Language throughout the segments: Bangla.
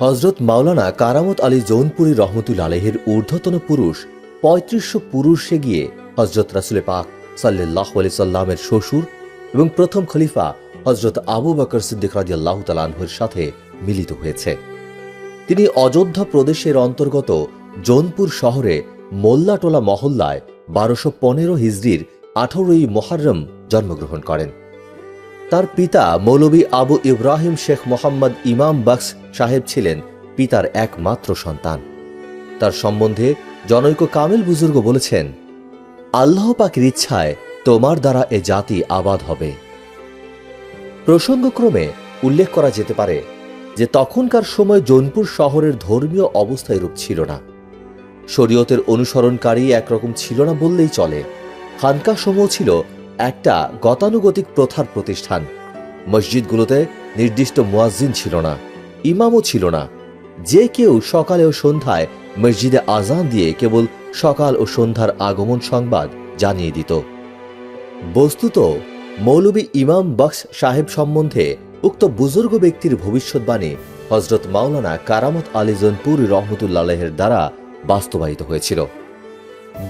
হজরত মাওলানা কারামত আলী জৌনপুরি রহমতুল আলহের ঊর্ধ্বতন পুরুষ, পঁয়ত্রিশশো পুরুষে গিয়ে হজরত রাসুলে পাক সাল্লাহ আলি সাল্লামের শ্বশুর এবং প্রথম খলিফা হজরত আবু বকর সিদ্দিক রাজি আল্লাহ তালানহের সাথে মিলিত হয়েছে। তিনি অযোধ্যা প্রদেশের অন্তর্গত জৌনপুর শহরে মোল্লাটোলা মহল্লায় বারোশো পনেরো হিজড়ির আঠারোই মোহাররম জন্মগ্রহণ করেন। তার পিতা মৌলবী আবু ইব্রাহিম শেখ মোহাম্মদ ইমাম বক্স সাহেব ছিলেন পিতার একমাত্র সন্তান। তার সম্বন্ধে জনৈক কামিল বুজুর্গ বলেছেন, আল্লাহ পাকের ইচ্ছায় তোমার দ্বারা এ জাতি আবাদ হবে। প্রসঙ্গক্রমে উল্লেখ করা যেতে পারে যে তখনকার সময় জৌনপুর শহরের ধর্মীয় অবস্থা এরূপ ছিল না। শরীয়তের অনুসরণকারী একরকম ছিল না বললেই চলে। খানকা সমূহ ছিল একটা গতানুগতিক প্রথার প্রতিষ্ঠান। মসজিদগুলোতে নির্দিষ্ট মুয়াজ্জিন ছিল না, ইমামও ছিল না। যে কেউ সকালে ও সন্ধ্যায় মসজিদে আজান দিয়ে কেবল সকাল ও সন্ধ্যার আগমন সংবাদ জানিয়ে দিত। বস্তুত, মৌলবী ইমাম বক্স সাহেব সম্বন্ধে উক্ত বুজুর্গ ব্যক্তির ভবিষ্যৎবাণী হজরত মাওলানা কারামত আলী জৌনপুর রহমতুল্লাহের দ্বারা বাস্তবায়িত হয়েছিল।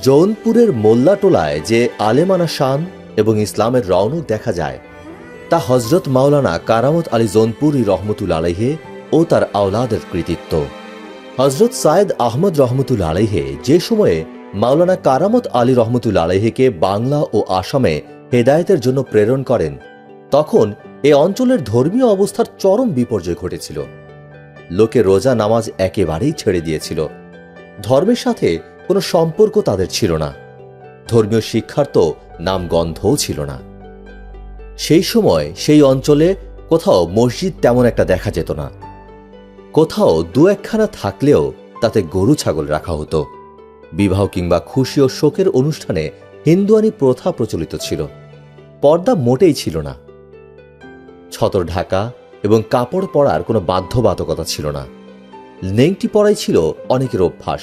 জৌনপুরের মোল্লাটোলায় যে আলেমানা শান এবং ইসলামের রওনক দেখা যায়। তা হজরত মাওলানা কারামত আলী জৌনপুরি রহমতুল আলাইহে ও তার আওলাদের কৃতিত্ব। হজরত সায়েদ আহমদ রহমতুল আলাইহে যে সময়ে মাওলানা কারামত আলী রহমতুল আলাইহেকে বাংলা ও আসামে হেদায়েতের জন্য প্রেরণ করেন, তখন এ অঞ্চলের ধর্মীয় অবস্থার চরম বিপর্যয় ঘটেছিল। লোকে রোজা নামাজ একেবারেই ছেড়ে দিয়েছিল। ধর্মের সাথে কোনো সম্পর্ক তাদের ছিল না। ধর্মীয় শিক্ষার তো নাম গন্ধও ছিল না। সেই সময় সেই অঞ্চলে কোথাও মসজিদ তেমন একটা দেখা যেত না। কোথাও দু একখানা থাকলেও তাতে গরু ছাগল রাখা হতো। বিবাহ কিংবা খুশি ও শোকের অনুষ্ঠানে হিন্দুয়ানি প্রথা প্রচলিত ছিল। পর্দা মোটেই ছিল না। ছতর ঢাকা এবং কাপড় পরার কোনো বাধ্যবাধকতা ছিল না। নেংটি পরাই ছিল অনেকের অভ্যাস।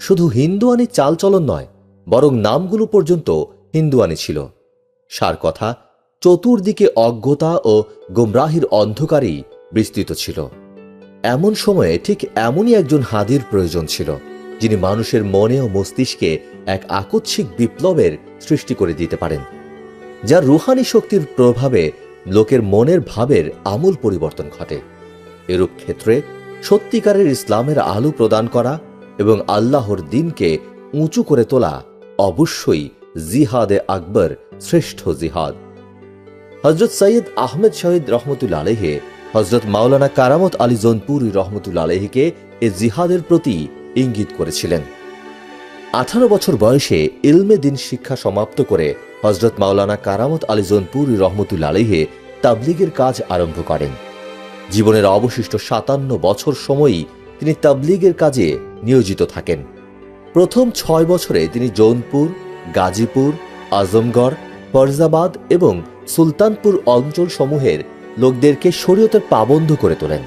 শুধু হিন্দুয়ানি চালচলন নয়, বরং নামগুলো পর্যন্ত হিন্দুয়ানি ছিল। সার কথা, চতুর্দিকে অজ্ঞতা ও গোমরাহির অন্ধকারই বিস্তৃত ছিল। এমন সময়ে ঠিক এমনই একজন হাদির প্রয়োজন ছিল, যিনি মানুষের মনে ও মস্তিষ্কে এক আকস্মিক বিপ্লবের সৃষ্টি করে দিতে পারেন, যার রুহানি শক্তির প্রভাবে লোকের মনের ভাবের আমূল পরিবর্তন ঘটে। এরূপ ক্ষেত্রে সত্যিকারের ইসলামের আলো প্রদান করা এবং আল্লাহর দিনকে উঁচু করে তোলা অবশ্যই জিহাদে আকবর শ্রেষ্ঠ জিহাদ। হজরত সৈয়দ আহমেদ শহীদ রহমতুল আলহে হজরত মাওলানা কারামত আলী জৌনপুরি রহমতুল আলহিকে এ জিহাদের প্রতি ইঙ্গিত করেছিলেন। আঠারো বছর বয়সে ইলমে দিন শিক্ষা সমাপ্ত করে হজরত মাওলানা কারামত আলী জৌনপুরি রহমতুল আলহে তাবলিগের কাজ আরম্ভ করেন। জীবনের অবশিষ্ট সাতান্ন বছর সময়ই তিনি তাবলিগের কাজে নিয়োজিত থাকেন। প্রথম ছয় বছরে তিনি জৌনপুর গাজীপুর, আজমগড়, ফরজাবাদ এবং সুলতানপুর অঞ্চল সমূহের লোকদেরকে শরীয়তের পাবন্ধ করে তোলেন।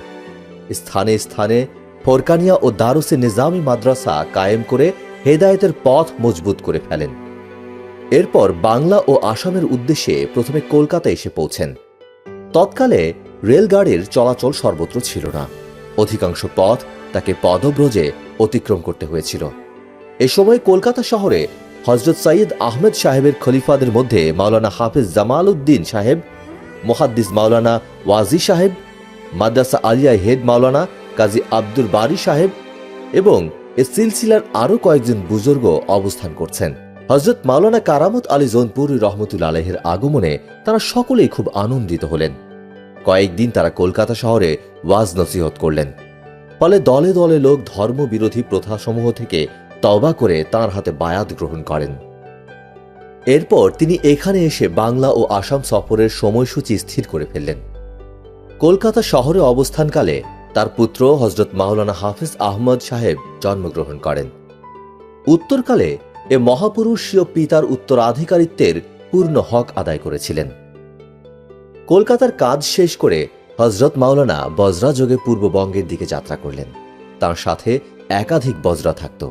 স্থানে স্থানে ফরকানিয়া ও দারুসে নিজামি মাদ্রাসা কায়েম করে হেদায়েতের পথ মজবুত করে ফেলেন। এরপর বাংলা ও আসামের উদ্দেশ্যে প্রথমে কলকাতা এসে পৌঁছেন। তৎকালে রেলগাড়ির চলাচল সর্বত্র ছিল না। অধিকাংশ পথ তাকে পদব্রজে অতিক্রম করতে হয়েছিল। এ সময় কলকাতা শহরে হজরত সাইয়দ আহমেদ সাহেবের খলিফাদের মধ্যে মাওলানা হাফিজ জামাল উদ্দিন সাহেব, মোহাদ্দিস মাওলানা ওয়াজি সাহেব, মাদ্রাসা আলিয়া হেড মাওলানা কাজী আব্দুল বারি সাহেব এবং এ সিলসিলার আরও কয়েকজন বুজুর্গ অবস্থান করছেন। হজরত মাওলানা কারামত আলী জৌনপুরি রহমতুল আলহের আগমনে তারা সকলেই খুব আনন্দিত হলেন। কয়েকদিন তারা কলকাতা শহরে ওয়াজ নসিহত করলেন। ফলে দলে দলে লোক ধর্মবিরোধী প্রথাসমূহ থেকে তবা করে তার হাতে বায়াত গ্রহণ করেন। এরপর তিনি এখানে এসে বাংলা ও আসাম সফরের সময়সূচি স্থির করে ফেললেন। কলকাতা শহরে অবস্থানকালে তার পুত্র হজরত মাওলানা হাফিজ আহমদ সাহেব জন্মগ্রহণ করেন। উত্তরকালে এ মহাপুরুষীয় পিতার উত্তরাধিকারিত্বের পূর্ণ হক আদায় করেছিলেন। কলকাতার কাজ শেষ করে হজরত মাওলানা বজরা যোগে পূর্ববঙ্গের দিকে যাত্রা করলেন। তার সাথে একাধিক বজরা থাকত।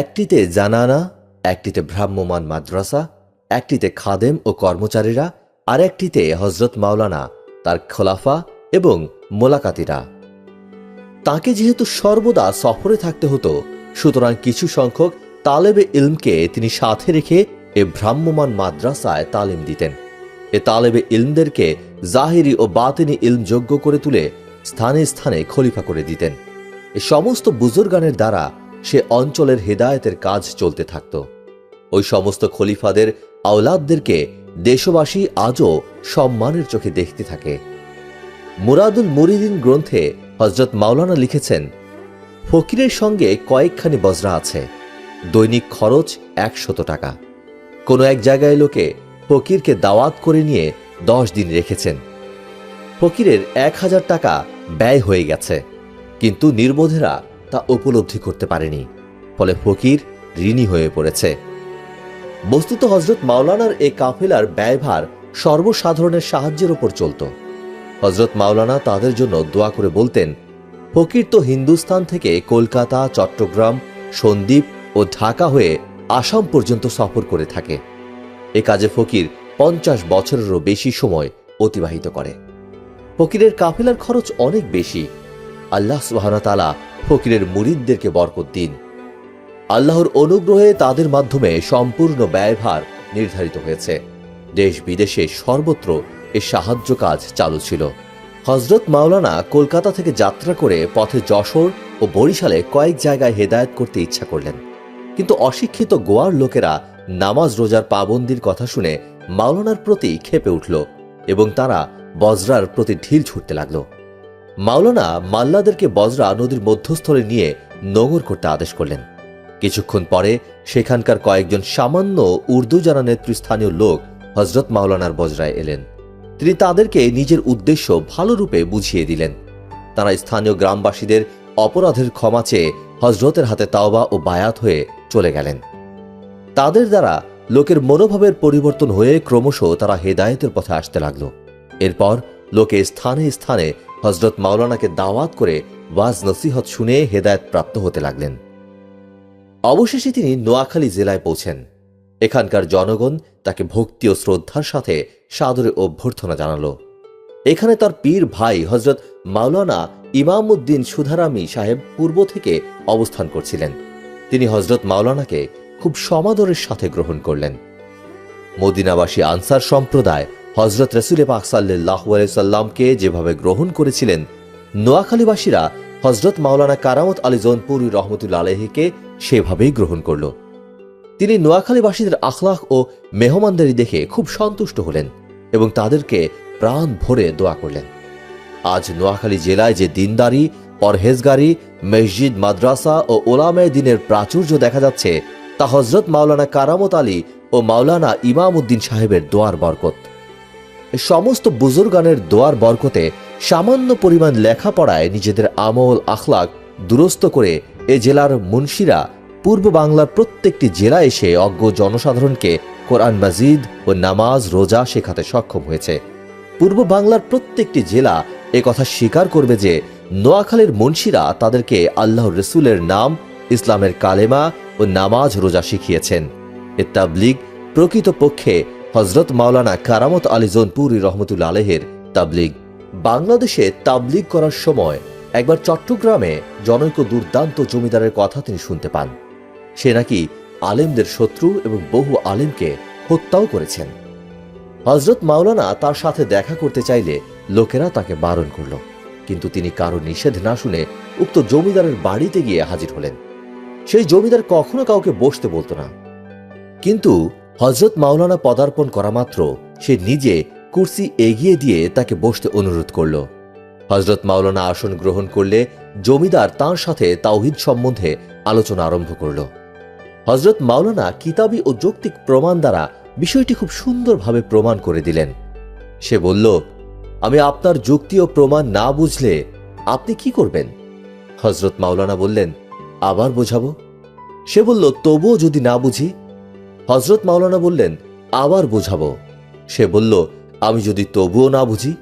একটিতে জানানা, একটিতে ভ্রাম্যমান মাদ্রাসা, একটিতে খাদেম ও কর্মচারীরা, আর একটিতে হজরত মাওলানা, তার খোলাফা এবং মোলাকাতিরা। তাকে যেহেতু সর্বদা সফরে থাকতে হতো, সুতরাং কিছু সংখ্যক তালেবে ইলমকে তিনি সাথে রেখে এ ভ্রাম্যমান মাদ্রাসায় তালিম দিতেন। এ তালেবে ইলমদেরকে জাহিরি ও বাতিনি ইলম যোগ্য করে তুলে স্থানে স্থানে খলিফা করে দিতেন। এ সমস্ত বুজুর্গানের দ্বারা সে অঞ্চলের হেদায়েতের কাজ চলতে থাকত। ওই সমস্ত খলিফাদের আওলাদদেরকে দেশবাসী আজও সম্মানের চোখে দেখতে থাকে। মুরাদুল মুরিদিন গ্রন্থে হজরত মাওলানা লিখেছেন, ফকিরের সঙ্গে কয়েকখানি বজরা আছে, দৈনিক খরচ একশত টাকা। কোনো এক জায়গায় লোকে ফকিরকে দাওয়াত করে নিয়ে দশ দিন রেখেছেন। ফকিরের এক হাজার টাকা ব্যয় হয়ে গেছে। কিন্তু নির্বোধেরা তা উপলব্ধি করতে পারেনি, ফলে ফকির ঋণী হয়ে পড়েছে। বস্তুত হজরত মাওলানার এ কাফেলার ব্যয়ভার সর্বসাধারণের সাহায্যের ওপর চলত। হজরত মাওলানা তাদের জন্য দোয়া করে বলতেন, ফকির তো হিন্দুস্তান থেকে কলকাতা, চট্টগ্রাম, সন্দ্বীপ ও ঢাকা হয়ে আসাম পর্যন্ত সফর করে থাকে। এ কাজে ফকির পঞ্চাশ বছরেরও বেশি সময় অতিবাহিত করে। ফকিরের কাফেলার খরচ অনেক বেশি। আল্লাহ সুবাহতালা ফকিরের মুরিদদেরকে বরকত দিন। আল্লাহর অনুগ্রহে তাদের মাধ্যমে সম্পূর্ণ ব্যয়ভার নির্ধারিত হয়েছে। দেশ বিদেশে সর্বত্র এ সাহায্য কাজ চালু ছিল। হজরত মাওলানা কলকাতা থেকে যাত্রা করে পথে যশোর ও বরিশালে কয়েক জায়গায় হেদায়েত করতে ইচ্ছা করলেন। কিন্তু অশিক্ষিত গোয়ার লোকেরা নামাজ রোজার পাবন্দির কথা শুনে মাওলানার প্রতি ক্ষেপে উঠল এবং তারা বজরার প্রতি ঢিল ছুটতে লাগল। মাওলানা মাল্লাদেরকে বজরা নদীর মধ্যস্থলে নিয়ে নোঙর করতে আদেশ করলেন। কিছুক্ষণ পরে সেখানকার কয়েকজন সামান্য উর্দু জানা নেতৃস্থানীয় লোক হজরত মাওলানার বজরায় এলেন। তিনি তাদেরকে নিজের উদ্দেশ্য ভালোরূপে বুঝিয়ে দিলেন। তারা স্থানীয় গ্রামবাসীদের অপরাধের ক্ষমা চেয়ে হজরতের হাতে তাওবা ও বায়াত হয়ে চলে গেলেন। তাদের দ্বারা লোকের মনোভাবের পরিবর্তন হয়ে ক্রমশ তারা হেদায়েতের পথে আসতে লাগল। এরপর লোকে স্থানে স্থানে হজরত মাওলানাকে দাওয়াত করে ওয়াজ নসিহত শুনে হেদায়ত প্রাপ্ত হতে লাগলেন। অবশেষে তিনি নোয়াখালী জেলায় পৌঁছেন। এখানকার জনগণ তাকে ভক্তি ও শ্রদ্ধার সাথে সাদরে অভ্যর্থনা জানালো। এখানে তার পীর ভাই হজরত মাওলানা ইমামউদ্দিন সুধারামি সাহেব পূর্ব থেকে অবস্থান করছিলেন। তিনি হজরত মাওলানাকে খুব সমাদরের সাথে গ্রহণ করলেন। মদিনাবাসী আনসার সম্প্রদায় হজরত রসুলে পাক সাল্লাহ সাল্লামকে যেভাবে গ্রহণ করেছিলেন, নোয়াখালীবাসীরা হজরত মাওলানা কারামত আলী জৌনপুরি রহমতুল্লা আলহীকে সেভাবেই গ্রহণ করল। তিনি নোয়াখালীবাসীদের আখলাখ ও মেহমানদারি দেখে খুব সন্তুষ্ট হলেন এবং তাদেরকে প্রাণ ভরে দোয়া করলেন। আজ নোয়াখালী জেলায় যে দিনদারি, পরহেজগারি, মসজিদ, মাদ্রাসা ও ওলামায় দিনের প্রাচুর্য দেখা যাচ্ছে, তা হজরত মাওলানা কারামত আলী ও মাওলানা ইমাম উদ্দিন সাহেবের দোয়ার বরকত। সমস্ত বুজুর্গানের দোয়ার বরকতে সামান্য পরিমাণ লেখাপড়ায় নিজেদের আমল আখলাক দুরস্ত করে এ জেলার মুন্সিরা পূর্ব বাংলার প্রত্যেকটি জেলা এসে অজ্ঞ জনসাধারণকে কোরআন মাজিদ ও নামাজ রোজা শেখাতে সক্ষম হয়েছে। পূর্ব বাংলার প্রত্যেকটি জেলা কথা স্বীকার করবে যে, নোয়াখালীর মুন্সিরা তাদেরকে আল্লাহ রসুলের নাম, ইসলামের কালেমা ও নামাজ রোজা শিখিয়েছেন। এ তাবলিগ প্রকৃতপক্ষে হজরত মাওলানা কারামত আলী জোনপুরি রহমতুল্লা আলহের তাবলিগ। বাংলাদেশে তাবলিগ করার সময় একবার চট্টগ্রামে জনৈক দুর্দান্ত জমিদারের কথা তিনি শুনতে পান। সে নাকি আলেমদের শত্রু এবং বহু আলেমকে হত্যাও করেছেন। হজরত মাওলানা তার সাথে দেখা করতে চাইলে লোকেরা তাকে বারণ করল, কিন্তু তিনি কারও নিষেধ না শুনে উক্ত জমিদারের বাড়িতে গিয়ে হাজির হলেন। সেই জমিদার কখনো কাউকে বসতে বলতো না। কিন্তু হজরত মাওলানা পদার্পণ করা মাত্র সে নিজে কুর্সি এগিয়ে দিয়ে তাকে বসতে অনুরোধ করল। হজরত মাওলানা আসন গ্রহণ করলে জমিদার তাঁর সাথে তাওহিদ সম্বন্ধে আলোচনা আরম্ভ করল। হজরত মাওলানা কিতাবি ও যৌক্তিক প্রমাণ দ্বারা বিষয়টি খুব সুন্দরভাবে প্রমাণ করে দিলেন। সে বলল, আমি আপনার যুক্তি ও প্রমাণ না বুঝলে আপনি কি করবেন? হজরত মাওলানা বললেন, আবার বোঝাবো? সে বলল, তবুও যদি না বুঝি হজরত মাওলানা বললেন, আবার বোঝাবো। সে বলল, আমি যদি তবুও না বুঝি?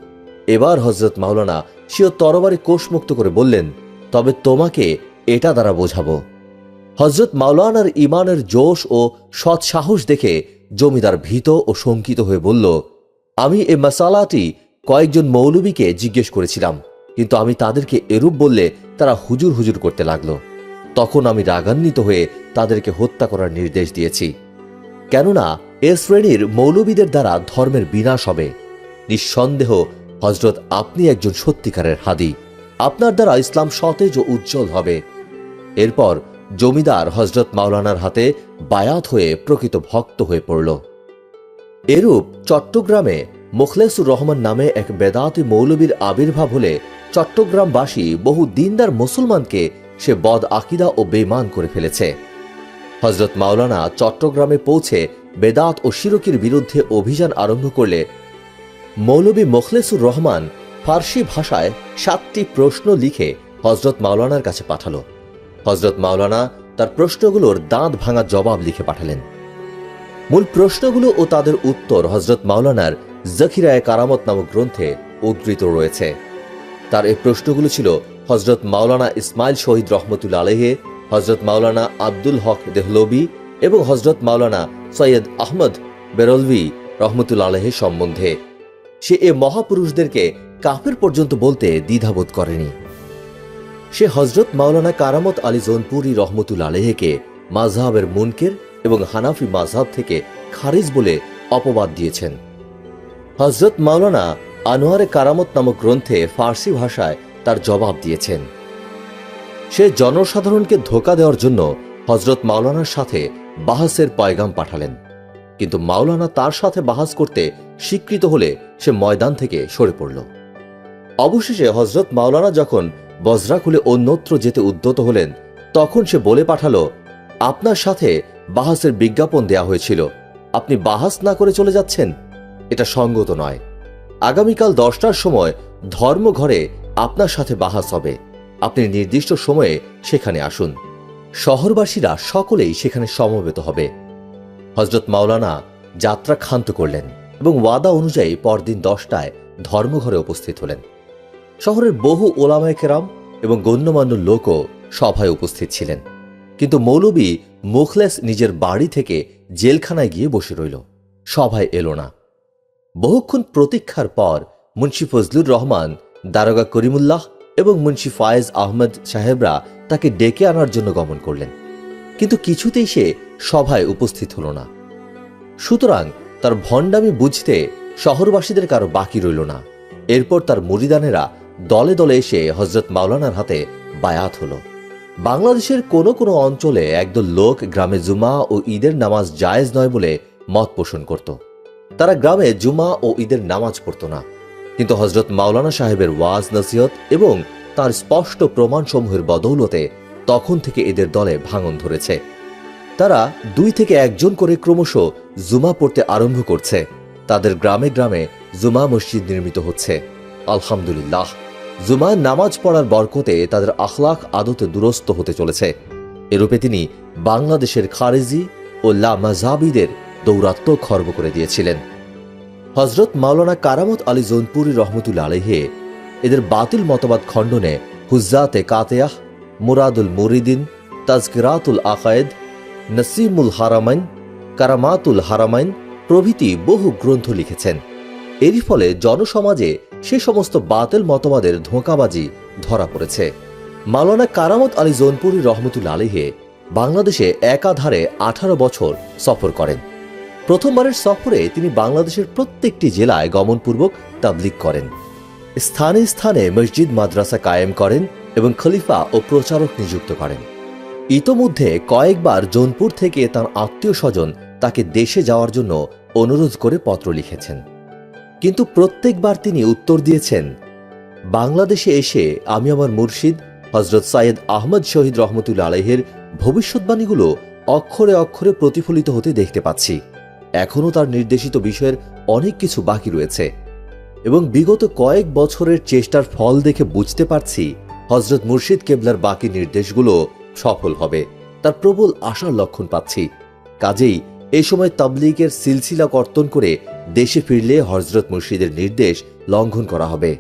এবার হজরত মাওলানা সেও তরবারি কোষমুক্ত করে বললেন, তবে তোমাকে এটা দ্বারা বোঝাবো। হজরত মাওলানার ইমানের জোশ ও সৎ সাহস দেখে জমিদার ভীত ও শঙ্কিত হয়ে বলল, আমি এ মশালাটি কয়েকজন মৌলবীকে জিজ্ঞেস করেছিলাম, কিন্তু আমি তাদেরকে এরূপ বললে তারা হুজুর হুজুর করতে লাগল। তখন আমি রাগান্বিত হয়ে তাদেরকে হত্যা করার নির্দেশ দিয়েছি। কেননা, এ শ্রেণির মৌলবীদের দ্বারা ধর্মের বিনাশ হবে। নিঃসন্দেহ হজরত আপনি একজন সত্যিকারের হাদি। আপনার দ্বারা ইসলাম সতেজ ও উজ্জ্বল হবে। এরপর জমিদার হজরত মাওলানার হাতে বায়াত হয়ে প্রকৃত ভক্ত হয়ে পড়ল। এরূপ চট্টগ্রামে মুখলেসুর রহমান নামে এক বেদাতি মৌলবীর আবির্ভাব হলে চট্টগ্রামবাসী বহু দিনদার মুসলমানকে সে বদ আকিদা ও বেমান করে ফেলেছে। হজরত মাওলানা চট্টগ্রামে পৌঁছে বেদাত ও শিরকির বিরুদ্ধে অভিযান আরম্ভ করলে মৌলবী মোখলেসুর রহমান ফার্সি ভাষায় সাতটি প্রশ্ন লিখে হজরত মাওলানার কাছে পাঠালো। হজরত মাওলানা তার প্রশ্নগুলোর দাঁত ভাঙা জবাব লিখে পাঠালেন। মূল প্রশ্নগুলো ও তাদের উত্তর হজরত মাওলানার জখিরায় কারামত নামক গ্রন্থে উদ্ধৃত রয়েছে। তার এই প্রশ্নগুলো ছিল হজরত মাওলানা ইসমাইল শহীদ রহমতুল আলহে হজরত মাওলানা আব্দুল হক দেহলবি এবং হজরত মাওলানা সৈয়দ আহমদ বেরলভি রহমতুল আলহে সম্বন্ধে। সে এ মহাপুরুষদেরকে কাফের পর্যন্ত বলতে দ্বিধাবোধ করেনি। সে হজরত মাওলানা কারামত আলী জোনপুরি রহমতুল আলেহকে মাঝহাবের মুনকের এবং হানাফি মাঝহাব থেকে খারিজ বলে অপবাদ দিয়েছেন। হজরত মাওলানা আনোয়ারে কারামত নামক গ্রন্থে ফার্সি ভাষায় তার জবাব দিয়েছেন। সে জনসাধারণকে ধোকা দেওয়ার জন্য হজরত মাওলানার সাথে বাহাসের পয়গাম পাঠালেন। কিন্তু মাওলানা তার সাথে বাহাস করতে স্বীকৃত হলে সে ময়দান থেকে সরে পড়ল। অবশেষে হজরত মাওলানা যখন বজরা খুলে অন্যত্র যেতে উদ্যত হলেন, তখন সে বলে পাঠালো, আপনার সাথে বাহাসের বিজ্ঞাপন দেয়া হয়েছিল। আপনি বাহাস না করে চলে যাচ্ছেন? এটা সঙ্গত নয়। আগামীকাল দশটার সময় ধর্মঘরে আপনার সাথে বাহাস হবে। আপনি নির্দিষ্ট সময়ে সেখানে আসুন। শহরবাসীরা সকলেই সেখানে সমবেত হবে। হজরত মাওলানা যাত্রা ক্ষান্ত করলেন এবং ওয়াদা অনুযায়ী পরদিন দশটায় ধর্মঘরে উপস্থিত হলেন। শহরের বহু ওলামায় কেরাম এবং গণ্যমান্য লোকও সভায় উপস্থিত ছিলেন। কিন্তু মৌলবী মুখলেস নিজের বাড়ি থেকে জেলখানায় গিয়ে বসে রইল। সভায় এলো না। বহুক্ষণ প্রতীক্ষার পর মুন্সি ফজলুর রহমান, দারোগা করিমুল্লাহ এবং মুন্সি ফায়েজ আহমদ সাহেবরা তাকে ডেকে আনার জন্য গমন করলেন। কিন্তু কিছুতেই সে সভায় উপস্থিত হল না। সুতরাং তার ভণ্ডামি বুঝতে শহরবাসীদের কারও বাকি রইল না। এরপর তার মুরিদানেরা দলে দলে এসে হজরত মাওলানার হাতে বায়াত হলো। বাংলাদেশের কোনো কোনো অঞ্চলে একদল লোক গ্রামে জুমা ও ঈদের নামাজ জায়েজ নয় বলে মত পোষণ করত। তারা গ্রামে জুমা ও ঈদের নামাজ পড়ত না। কিন্তু হজরত মাওলানা সাহেবের ওয়াজ, নসিহত এবং তার স্পষ্ট প্রমাণসমূহের বদৌলতে তখন থেকে এদের দলে ভাঙন ধরেছে। তারা দুই থেকে একজন করে ক্রমশ জুমা পড়তে আরম্ভ করছে। তাদের গ্রামে গ্রামে জুমা মসজিদ নির্মিত হচ্ছে। আলহামদুলিল্লাহ। জুমার নামাজ পড়ার বরকতে তাদের আখলাখ আদতে দুরস্ত হতে চলেছে। এরূপে তিনি বাংলাদেশের খারেজি ও লামাজাবিদের দৌরাত্ম খর্ব করে দিয়েছিলেন। হজরত মাওলানা কারামত আলী জৌনপুরি রহমতুল্লা আলহে এদের বাতিল মতবাদ খণ্ডনে হুজ্জাতে কাতেয়াহ, মুরাদুল মুরিদিন, তাজকিরাতুল আকায়েদ, নসিমুল হারামাইন, কারামাতুল হারামাইন প্রভৃতি বহু গ্রন্থ লিখেছেন। এরই ফলে জনসমাজে সে সমস্ত বাতিল মতবাদের ধোঁকাবাজি ধরা পড়েছে। মাওলানা কারামত আলী জৌনপুরি রহমতুল্লা আলহে বাংলাদেশে একাধারে আঠারো বছর সফর করেন। প্রথমবারের সফরে তিনি বাংলাদেশের প্রত্যেকটি জেলায় গমনপূর্বক তাবলিক করেন। স্থানে স্থানে মসজিদ, মাদ্রাসা কায়েম করেন এবং খলিফা ও প্রচারক নিযুক্ত করেন। ইতোমধ্যে কয়েকবার জোনপুর থেকে তার আত্মীয় স্বজন তাকে দেশে যাওয়ার জন্য অনুরোধ করে পত্র লিখেছেন। কিন্তু প্রত্যেকবার তিনি উত্তর দিয়েছেন, বাংলাদেশে এসে আমি আমার মুর্শিদ হজরত সাইয়েদ আহমদ শহীদ রহমতুল্লা আলহের ভবিষ্যৎবাণীগুলো অক্ষরে অক্ষরে প্রতিফলিত হতে দেখতে পাচ্ছি। এখনও তার নির্দেশিত বিষয়ের অনেক কিছু বাকি রয়েছে। এবং বিগত কয়েক বছরের চেষ্টার ফল দেখে বুঝতে পারছি হজরত মুর্শিদ কেবলার বাকি নির্দেশগুলো সফল হবে। তার প্রবল আশার লক্ষণ পাচ্ছি। কাজেই এই সময় তাবলিগের সিলসিলা কর্তন করে দেশে ফিরলে হজরত মুর্শিদের নির্দেশ লঙ্ঘন করা হবে।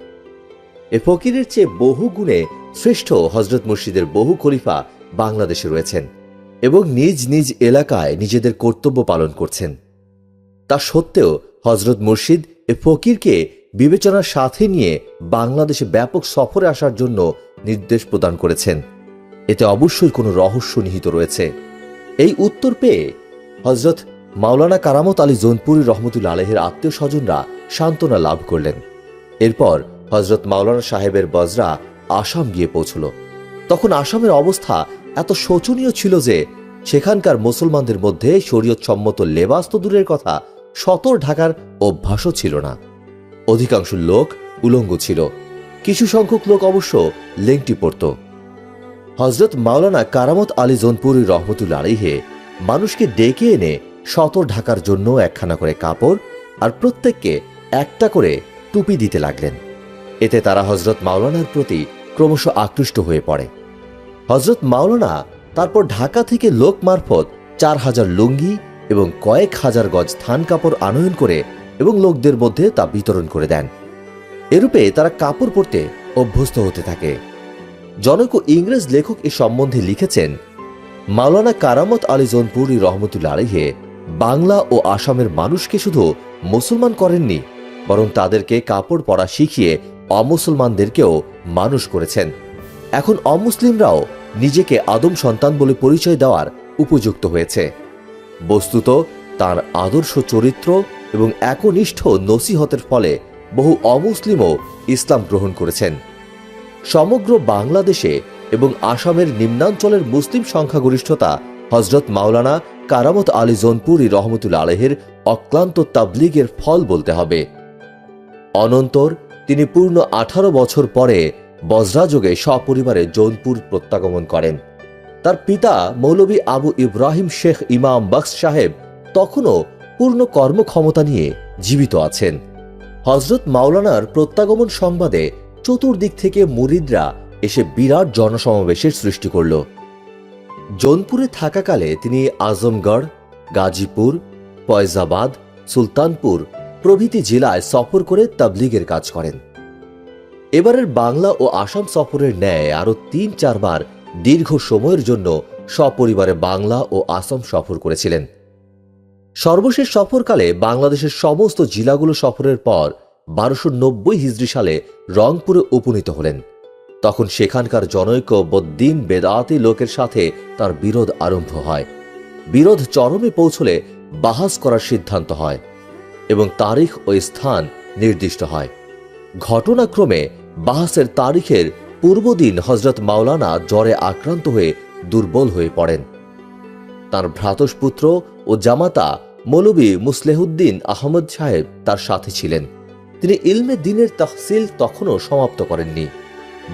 এ ফকিরের চেয়ে বহু গুণে শ্রেষ্ঠ হজরত মুর্শিদের বহু খলিফা বাংলাদেশে রয়েছেন এবং নিজ নিজ এলাকায় নিজেদের কর্তব্য পালন করছেন। তা সত্ত্বেও হজরত মুর্শিদ এ ফকিরকে বিবেচনার সাথে নিয়ে বাংলাদেশে ব্যাপক সফরে আসার জন্য নির্দেশ প্রদান করেছেন। এতে অবশ্যই কোনো রহস্য নিহিত রয়েছে। এই উত্তর পেয়ে হজরত মাওলানা কারামত আলী জোনপুরি রহমতুল্লা আলহের আত্মীয় স্বজনরা সান্ত্বনা লাভ করলেন। এরপর হজরত মাওলানা সাহেবের বজরা আসাম গিয়ে পৌঁছল। তখন আসামের অবস্থা এত শোচনীয় ছিল যে সেখানকার মুসলমানদের মধ্যে শরীয়ত সম্মত লেবাস তো দূরের কথা সতর ঢাকার অভ্যাসও ছিল না। অধিকাংশ লোক উলঙ্গ ছিল। কিছু সংখ্যক লোক অবশ্য লেংটি পরত। হজরত মাওলানা কারামত আলী জোনপুরি রহমতুল্লা আলিহে মানুষকে ডেকে এনে সতর ঢাকার জন্য একখানা করে কাপড় আর প্রত্যেককে একটা করে টুপি দিতে লাগলেন। এতে তারা হজরত মাওলানার প্রতি ক্রমশ আকৃষ্ট হয়ে পড়ে। হজরত মাওলানা তারপর ঢাকা থেকে লোক মারফত চার হাজার লুঙ্গি এবং কয়েক হাজার গজ থান কাপড় আনয়ন করে এবং লোকদের মধ্যে তা বিতরণ করে দেন। এরূপে তারা কাপড় পরতে অভ্যস্ত হতে থাকে। জনক ইংরেজ লেখক এ সম্বন্ধে লিখেছেন, মাওলানা কারামত আলী জোনপুরি রহমতুল্লা আলিহে বাংলা ও আসামের মানুষকে শুধু মুসলমান করেননি, বরং তাদেরকে কাপড় পরা শিখিয়ে অমুসলমানদেরকেও মানুষ করেছেন। এখন অমুসলিমরাও নিজেকে আদম সন্তান বলে পরিচয় দেওয়ার উপযুক্ত হয়েছে। বস্তুত তার আদর্শ চরিত্র এবং একনিষ্ঠ নসিহতের ফলে বহু অমুসলিমও ইসলাম গ্রহণ করেছেন। সমগ্র বাংলাদেশে এবং আসামের নিম্নাঞ্চলের মুসলিম সংখ্যাগরিষ্ঠতা হজরত মাওলানা কারামত আলী জোনপুরি রহমতুল্লা আলহের অক্লান্ত তাবলিগের ফল বলতে হবে। অনন্তর তিনি পূর্ণ আঠারো বছর পরে বজ্রাযোগে সপরিবারে জৌনপুর প্রত্যাগমন করেন। তার পিতা মৌলভী আবু ইব্রাহিম শেখ ইমাম বক্স সাহেব তখনও পূর্ণ কর্মক্ষমতা নিয়ে জীবিত আছেন। হজরত মাওলানার প্রত্যাগমন সংবাদে চতুর্দিক থেকে মুরিদরা এসে বিরাট জনসমাবেশের সৃষ্টি করল। জৌনপুরে থাকাকালে তিনি আজমগড়, গাজীপুর, ফয়জাবাদ, সুলতানপুর প্রভৃতি জেলায় সফর করে তাবলিগের কাজ করেন। এবারের বাংলা ও আসাম সফরের ন্যায় আরও তিন চারবার দীর্ঘ সময়ের জন্য সপরিবারে বাংলা ও আসাম সফর করেছিলেন। সর্বশেষ সফরকালে বাংলাদেশের সমস্ত জেলাগুলো সফরের পর বারোশো নব্বই হিজড়ি সালে রংপুরে উপনীত হলেন। তখন সেখানকার জনৈক বদ্দিন বেদাতি লোকের সাথে তার বিরোধ আরম্ভ হয়। বিরোধ চরমে পৌঁছলে বাহাস করার সিদ্ধান্ত হয় এবং তারিখ ও স্থান নির্দিষ্ট হয়। ঘটনাক্রমে বাহাসের তারিখের পূর্বদিন হজরত মাওলানা জ্বরে আক্রান্ত হয়ে দুর্বল হয়ে পড়েন। তার ভ্রাতস্পুত্র ও জামাতা মৌলবী মুসলেহুদ্দিন আহমদ সাহেব তার সাথে ছিলেন। তিনি ইলমে দিনের তহসিল তখনও সমাপ্ত করেননি।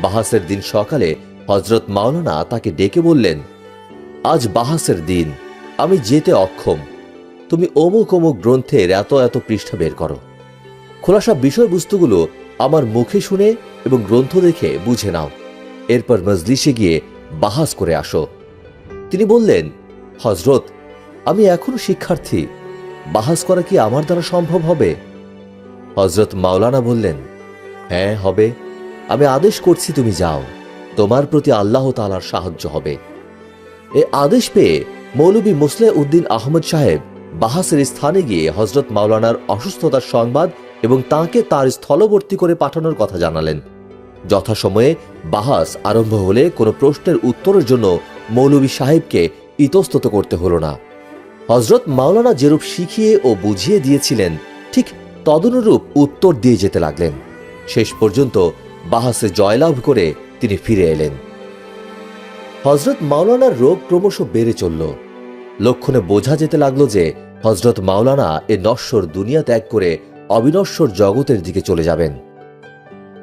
বাহাসের দিন সকালে হজরত মাওলানা তাকে ডেকে বললেন, আজ বাহাসের দিন, আমি যেতে অক্ষম। তুমি অমুক অমুক গ্রন্থের এত এত পৃষ্ঠা বের করো। খোলাসা বিষয়বস্তুগুলো আমার মুখে শুনে এবং গ্রন্থ দেখে বুঝে নাও। এরপর মজলিসে গিয়ে বাহাস করে আসো। তিনি বললেন হজরত আমি এখনও শিক্ষার্থী। বাহাস করা কি আমার দ্বারা সম্ভব হবে? হজরত মাওলানা বললেন হ্যাঁ হবে। আমি আদেশ করছি তুমি যাও। তোমার প্রতি আল্লাহ তালার সাহায্য হবে। এ আদেশ পেয়ে মৌলবী মুসলে উদ্দিন আহমদ সাহেব বাহাসের স্থানে গিয়ে হজরত মাওলানার অসুস্থতার সংবাদ এবং তাকে তার স্থলবর্তী করে পাঠানোর কথা জানালেন। যথাসময়ে বাহাস আরম্ভ হলে কোনো প্রশ্নের উত্তরের জন্য মৌলবী সাহেবকে ইতস্তত করতে হলো না। হজরত মাওলানা যেরূপ শিখিয়ে ও বুঝিয়ে দিয়েছিলেন, ঠিক তদনুরূপ উত্তর দিয়ে যেতে লাগলেন। শেষ পর্যন্ত বাহাসে জয়লাভ করে তিনি ফিরে এলেন। হজরত মাওলানার রোগ ক্রমশ বেড়ে চলল। লক্ষণে বোঝা যেতে লাগল যে হজরত মাওলানা এ নশ্বর দুনিয়া ত্যাগ করে অবিনশ্বর জগতের দিকে চলে যাবেন।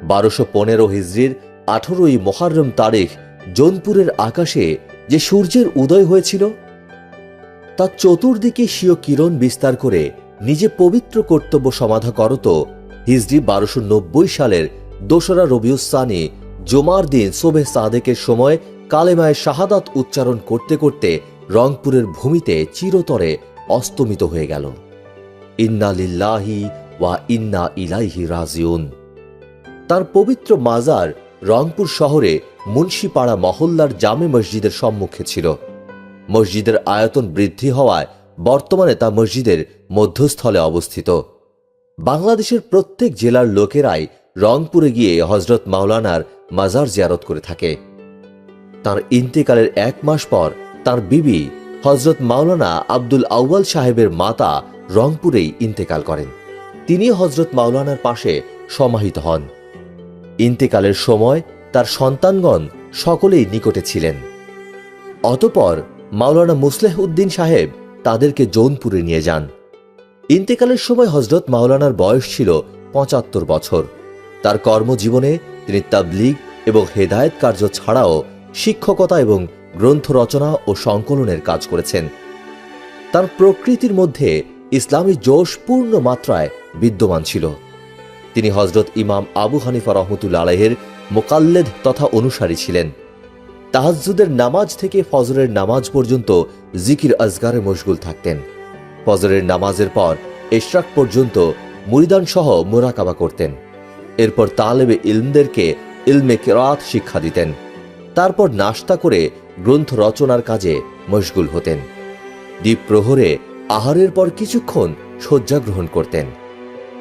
বারোশো পনেরো হিজড়ির আঠারোই মহারম তারিখ জোনপুরের আকাশে যে সূর্যের উদয় হয়েছিল, তা চতুর্দিকে স্বীয় কিরণ বিস্তার করে নিজে পবিত্র কর্তব্য সমাধা করত হিজড়ি বারোশো নব্বই সালের দোসরা রবিউসানি জুমার দিন সোবে সাদেকের সময় কালেমায় শাহাদাত উচ্চারণ করতে করতে রংপুরের ভূমিতে চিরতরে অস্তমিত হয়ে গেল। ইন্না লিল্লাহি ওয়া ইন্না ইলাইহি রাজিউন। তার পবিত্র মাজার রংপুর শহরে মুন্সিপাড়া মহল্লার জামে মসজিদের সম্মুখে ছিল। মসজিদের আয়তন বৃদ্ধি হওয়ায় বর্তমানে তা মসজিদের মধ্যস্থলে অবস্থিত। বাংলাদেশের প্রত্যেক জেলার লোকেরাই রংপুরে গিয়ে হজরত মাওলানার মাজার জিয়ারত করে থাকে। তার ইন্তেকালের এক মাস পর তার বিবি হজরত মাওলানা আব্দুল আউয়াল সাহেবের মাতা রংপুরেই ইন্তেকাল করেন। তিনি হজরত মাওলানার পাশে সমাহিত হন। ইন্তেকালের সময় তার সন্তানগণ সকলেই নিকটে ছিলেন। অতপর মাওলানা মুসলেহ উদ্দিন সাহেব তাদেরকে জৌনপুরে নিয়ে যান। ইন্তেকালের সময় হজরত মাওলানার বয়স ছিল পঁচাত্তর বছর। তার কর্মজীবনে তিনি তাবলিগ এবং হেদায়েত কার্য ছাড়াও শিক্ষকতা এবং গ্রন্থ রচনা ও সংকলনের কাজ করেছেন। তার প্রকৃতির মধ্যে ইসলামী জোশ পূর্ণ মাত্রায় বিদ্যমান ছিল। তিনি হজরত ইমাম আবু হানিফা রহমতুল্লা আলাহের মোকাল্লেদ তথা অনুসারী ছিলেন। তাহাজ্জুদের নামাজ থেকে ফজরের নামাজ পর্যন্ত জিকির আজগারে মশগুল থাকতেন। ফজরের নামাজের পর এশরাক পর্যন্ত মুরিদান সহ মোরাকাবা করতেন। এরপর তালেবে ইলমদেরকে ইলমে কেরাত শিক্ষা দিতেন। তারপর নাস্তা করে গ্রন্থ রচনার কাজে মশগুল হতেন। দ্বীপ প্রহরে আহারের পর কিছুক্ষণ শয্যা গ্রহণ করতেন।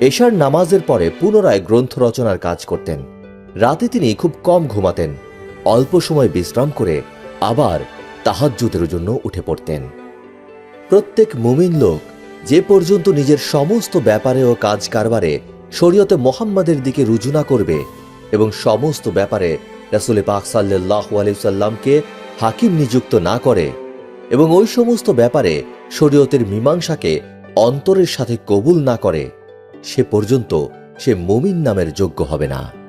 এশার নামাজের পরে পুনরায় গ্রন্থ রচনার কাজ করতেন। রাতে তিনি খুব কম ঘুমাতেন। অল্প সময় বিশ্রাম করে আবার তাহাজ্জুদের জন্য উঠে পড়তেন। প্রত্যেক মুমিন লোক যে পর্যন্ত নিজের সমস্ত ব্যাপারে ও কাজ কারবারে শরীয়তে মোহাম্মদের দিকে রুজু না করবে এবং সমস্ত ব্যাপারে রাসুল পাক সাল্লাহ আলাইসাল্লামকে হাকিম নিযুক্ত না করে এবং ওই সমস্ত ব্যাপারে শরীয়তের মীমাংসাকে অন্তরের সাথে কবুল না করে সে পর্যন্ত সে মুমিন নামের যোগ্য হবে না।